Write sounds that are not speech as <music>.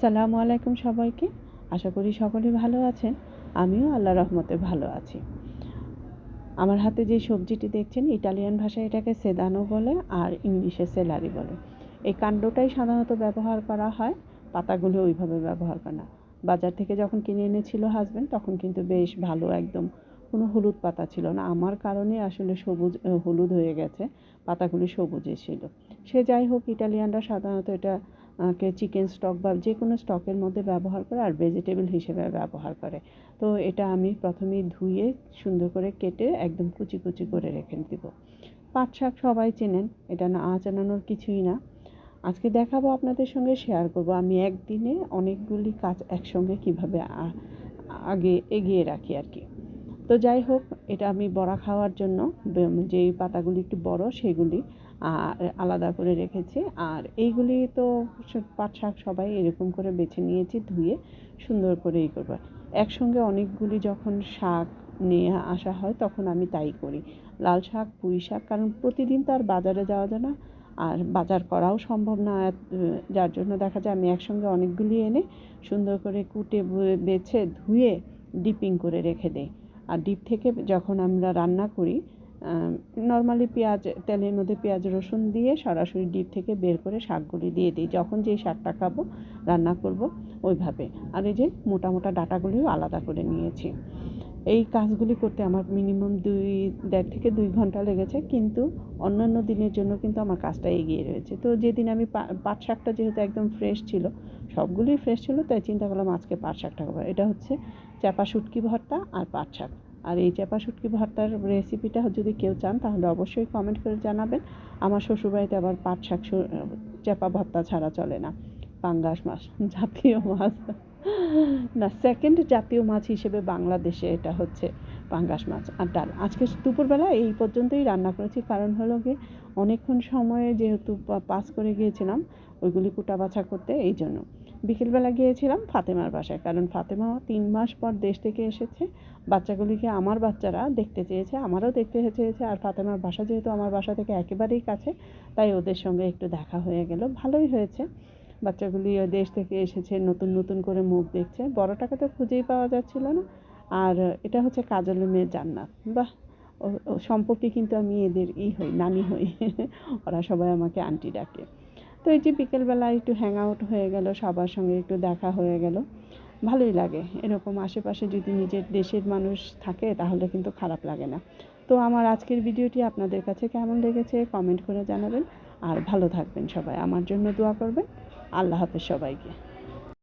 সালামু আলাইকুম সবাইকে। আশা করি সকলেই ভালো আছেন। আমিও আল্লাহ রহমতে ভালো আছি। আমার হাতে যে সবজিটি দেখছেন, ইটালিয়ান ভাষায় এটাকে সেদানো বলে আর ইংলিশে সেলারি বলে। এই কাণ্ডটাই সাধারণত ব্যবহার করা হয়, পাতাগুলো ওইভাবে ব্যবহার করে না। বাজার থেকে যখন কিনে এনেছিল হাজব্যান্ড তখন কিন্তু বেশ ভালো একদম কোনো হলুদ পাতা ছিল না। আমার কারণে আসলে সবুজ হলুদ হয়ে গেছে, পাতাগুলি সবুজে ছিল। সে যাই হোক, ইটালিয়ানরা সাধারণত এটা চিকেন স্টক বা যে কোনো স্টকের মধ্যে ব্যবহার করে আর ভেজিটেবল হিসেবে ব্যবহার করে। তো এটা আমি প্রথমেই ধুয়ে সুন্দর করে কেটে একদম কুচি কুচি করে রেখে দিব। পাট শাক সবাই চেনেন, এটা না আচানানোর কিছুই না। আজকে দেখাবো আপনাদের সঙ্গে শেয়ার করব। আমি একদিনে অনেকগুলি কাজ একসঙ্গে কীভাবে আগে এগিয়ে রাখি আর কি। তো যাই হোক, এটা আমি বড়া খাওয়ার জন্য যেই পাতাগুলি একটু বড়, সেগুলি আর আলাদা করে রেখেছি। আর এইগুলি তো পাট শাক সবাই এরকম করে বেছে নিয়েছি, ধুয়ে সুন্দর করে এই করব। একসঙ্গে অনেকগুলি যখন শাক নিয়ে আসা হয় তখন আমি তাই করি। লাল শাক, পুঁই শাক, কারণ প্রতিদিন তো আর বাজারে যাওয়া যায় না। আর বাজার করাও সম্ভব না যার জন্য দেখা যায় আমি একসঙ্গে অনেকগুলি এনে সুন্দর করে কুটে বেছে, ধুয়ে ডিপিং করে রেখে দিই। আর ডিপ থেকে যখন আমরা রান্না করি নর্মালি পেঁয়াজ, তেলের মধ্যে পেঁয়াজ, রসুন দিয়ে সরাসরি ডিপ থেকে বের করে শাকগুলি দিয়ে দিই। যখন যেই শাকটা খাব, রান্না করব ওইভাবে। আর এই যে মোটা মোটা ডাটাগুলিও আলাদা করে নিয়েছি। এই কাজগুলি করতে আমার মিনিমাম দুই, দেড় থেকে দুই ঘণ্টা লেগেছে, কিন্তু অন্যান্য দিনের জন্য কিন্তু আমার কাজটা এগিয়ে রয়েছে। তো যেদিন আমি পাট শাকটা যেহেতু একদম ফ্রেশ ছিল, সবগুলোই ফ্রেশ ছিল, তাই চিন্তা করলাম আজকে পাট শাকটা খাব। এটা হচ্ছে চাপা শুটকি ভর্তা আর পাট শাক। আর এই চাপা শুটকি ভর্তার রেসিপিটা যদি কেউ চান, তাহলে অবশ্যই কমেন্ট করে জানাবেন। আমার শ্বশুরবাড়িতে আবার পাট শাক চাপা ভর্তা ছাড়া চলে না। পাঙ্গাস মাছ, <laughs> জাতীয় মাছ। না সেকেন্ড জাতীয় মাছ হিসেবে বাংলাদেশে এটা হচ্ছে পাঙ্গাস মাছ আর ডাল। আজকে দুপুরবেলা এই পর্যন্তই রান্না করেছি। কারণ হলো গিয়ে অনেকক্ষণ সময়ে যেহেতু পাস করে গিয়েছিলাম, ওইগুলি কুটা বাছা করতে, এই জন্য। বিকেলবেলা গিয়েছিলাম ফাতেমার বাসায়, কারণ ফাতেমা তিন মাস পর দেশ থেকে এসেছে। বাচ্চাগুলিকে আমার বাচ্চারা দেখতে চেয়েছে, আমারও দেখতে চেয়েছে, আর ফাতেমার বাসা যেহেতু আমার বাসা থেকে একেবারেই কাছে, তাই ওদের সঙ্গে একটু দেখা হয়ে গেল। ভালোই হয়েছে। বাচ্চাগুলি দেশ থেকে এসেছে, নতুন নতুন করে মুখ দেখছে। বড়টাকে তো খুঁজেই পাওয়া যাচ্ছিল না। আর এটা হচ্ছে কাজলের মেয়ে জান্নাত। বাহ! সম্পর্কে কিন্তু আমি এদের ই হই, নানি হই। <laughs> ওরা সবাই আমাকে আন্টি ডাকে। তো এই যে বিকেলবেলা একটু হ্যাং আউট হয়ে গেল, সবার সঙ্গে একটু দেখা হয়ে গেল, ভালোই লাগে। এরকম আশেপাশে যদি নিজের দেশের মানুষ থাকে তাহলে কিন্তু খারাপ লাগে না। তো আমার আজকের ভিডিওটি আপনাদের কাছে কেমন লেগেছে কমেন্ট করে জানাবেন। আর ভালো থাকবেন সবাই, আমার জন্য দোয়া করবেন। আল্লাহ হাফেজ সবাইকে।